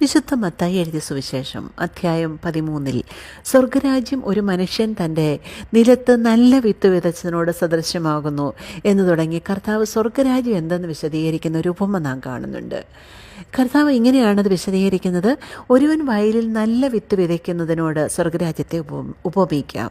വിശുദ്ധ മത്തായി എഴുതിയ സുവിശേഷം അധ്യായം പതിമൂന്നിൽ സ്വർഗരാജ്യം ഒരു മനുഷ്യൻ തന്റെ നിലത്ത് നല്ല വിത്ത് വിതച്ചതിനോട് സദൃശ്യമാകുന്നു എന്ന് തുടങ്ങി കർത്താവ് സ്വർഗരാജ്യം എന്തെന്ന് വിശദീകരിക്കുന്ന ഒരു ഉപമ നാം കാണുന്നുണ്ട്. കർത്താവ് ഇങ്ങനെയാണത് വിശദീകരിക്കുന്നത്. ഒരുവൻ വയലിൽ നല്ല വിത്ത് വിതയ്ക്കുന്നതിനോട് സ്വർഗരാജ്യത്തെ ഉപ ഉപമിക്കാം.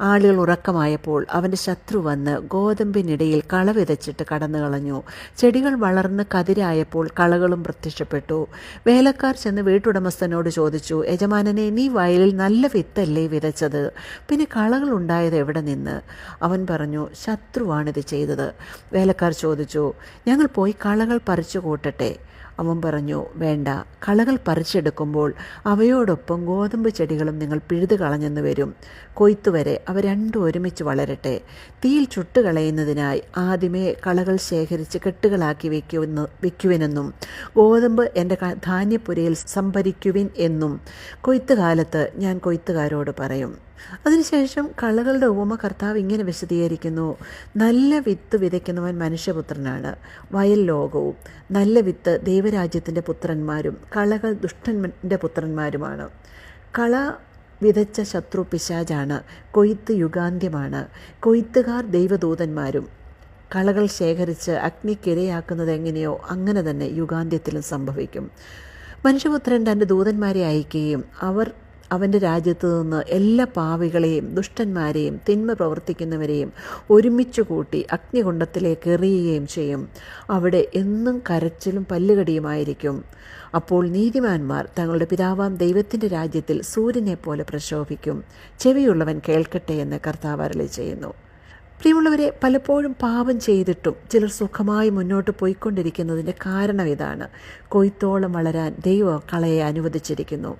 ആളുകൾ ഉറക്കമായപ്പോൾ അവന്റെ ശത്രു വന്ന് ഗോതമ്പിനിടയിൽ കള വിതച്ചിട്ട് കടന്നു കളഞ്ഞു. ചെടികൾ വളർന്ന് കതിരായപ്പോൾ കളകളും പ്രത്യക്ഷപ്പെട്ടു. വേലക്കാർ ചെന്ന് വീട്ടുടമസ്ഥനോട് ചോദിച്ചു യജമാനനെ നീ വയലിൽ നല്ല വിത്തല്ലേ വിതച്ചത്? പിന്നെ കളകൾ ഉണ്ടായത് എവിടെ നിന്ന്? അവൻ പറഞ്ഞു ശത്രുവാണിത് ചെയ്തത്. വേലക്കാർ ചോദിച്ചു ഞങ്ങൾ പോയി കളകൾ പറിച്ചു കൂട്ടട്ടെ. അവൻ പറഞ്ഞു വേണ്ട. കളകൾ പറിച്ചെടുക്കുമ്പോൾ അവയോടൊപ്പം ഗോതമ്പ് ചെടികളും നിങ്ങൾ പിഴുതു കളഞ്ഞെന്ന് വരും. കൊയ്ത്തുവരെ അവ രണ്ടും ഒരുമിച്ച് വളരട്ടെ. തീയിൽ ചുട്ടുകളയുന്നതിനായി ആദ്യമേ കളകൾ ശേഖരിച്ച് കെട്ടുകളാക്കി വയ്ക്കുവെന്ന് വയ്ക്കുവിനെന്നും ഗോതമ്പ് എന്റെ ധാന്യപ്പുരയിൽ സംഭരിക്കുവിൻ എന്നും കൊയ്ത്തുകാലത്ത് ഞാൻ കൊയ്ത്തുകാരോട് പറയും. അതിനുശേഷം കളകളുടെ ഉപമ കർത്താവ് ഇങ്ങനെ വിശദീകരിക്കുന്നു. നല്ല വിത്ത് വിതയ്ക്കുന്നവൻ മനുഷ്യപുത്രനാണ്. വയൽ ലോകവും. നല്ല വിത്ത് ദൈവരാജ്യത്തിന്റെ പുത്രന്മാരും കളകൾ ദുഷ്ടന്റെ പുത്രന്മാരുമാണ്. കള വിതച്ച ശത്രു പിശാജാണ്. കൊയ്ത്ത് യുഗാന്ത്യമാണ്. കൊയ്ത്തുകാർ ദൈവദൂതന്മാരും. കളകൾ ശേഖരിച്ച് അഗ്നിക്കിരയാക്കുന്നത് എങ്ങനെയോ അങ്ങനെ തന്നെ യുഗാന്ത്യത്തിലും സംഭവിക്കും. മനുഷ്യപുത്രൻ തന്റെ ദൂതന്മാരെ അയക്കുകയും അവർ അവന്റെ രാജ്യത്തു നിന്ന് എല്ലാ പാവികളെയും ദുഷ്ടന്മാരെയും തിന്മ പ്രവർത്തിക്കുന്നവരെയും ഒരുമിച്ച് കൂട്ടി അഗ്നികുണ്ടത്തിലേക്ക് എറിയുകയും ചെയ്യും. അവിടെ എന്നും കരച്ചിലും പല്ലുകടിയുമായിരിക്കും. അപ്പോൾ നീതിമാന്മാർ തങ്ങളുടെ പിതാവാം ദൈവത്തിന്റെ രാജ്യത്തിൽ സൂര്യനെ പോലെ പ്രശോഭിക്കും. ചെവിയുള്ളവൻ കേൾക്കട്ടെ എന്ന് കർത്താവ് അരളി ചെയ്യുന്നു. പ്രിയമുള്ളവരെ പലപ്പോഴും പാപം ചെയ്തിട്ടും ചിലർ സുഖമായി മുന്നോട്ട് പോയിക്കൊണ്ടിരിക്കുന്നതിന്റെ കാരണം ഇതാണ്. കൊയ്ത്തോളം വളരാൻ ദൈവം കളയെ അനുവദിച്ചിരിക്കുന്നു.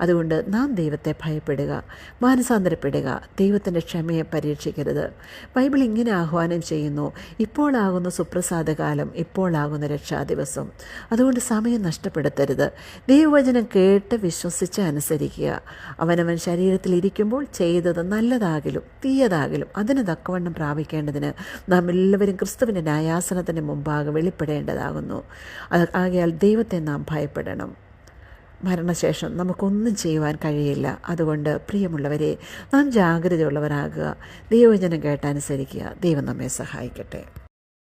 അതുകൊണ്ട് നാം ദൈവത്തെ ഭയപ്പെടുക മാനസാന്തരപ്പെടുക ദൈവത്തിന്റെ ക്ഷമയെ പരീക്ഷിക്കരുത്. ബൈബിൾ ഇങ്ങനെ ആഹ്വാനം ചെയ്യുന്നു ഇപ്പോഴാകുന്ന സുപ്രസാദകാലം ഇപ്പോഴാകുന്ന രക്ഷാദിവസം. അതുകൊണ്ട് സമയം നഷ്ടപ്പെടുത്തരുത്. ദൈവവചനം കേട്ട് വിശ്വസിച്ച് അനുസരിക്കുക. അവനവൻ ശരീരത്തിൽ ഇരിക്കുമ്പോൾ ചെയ്തത് നല്ലതാകിലും തീയതാകിലും അതിന് തക്കവണ്ണം പ്രാപിക്കേണ്ടതിന് നാം എല്ലാവരും ക്രിസ്തുവിന്റെ ന്യായാസനത്തിന് മുമ്പാകെ വെളിപ്പെടേണ്ടതാകുന്നു. ആകയാൽ ദൈവത്തെ നാം ഭയപ്പെടണം. മരണശേഷം നമുക്കൊന്നും ചെയ്യുവാൻ കഴിയില്ല. അതുകൊണ്ട് പ്രിയമുള്ളവരെ നാം ജാഗ്രതയുള്ളവരാകുക. ദൈവവചനം കേട്ടനുസരിക്കുക. ദൈവം നമ്മെ സഹായിക്കട്ടെ.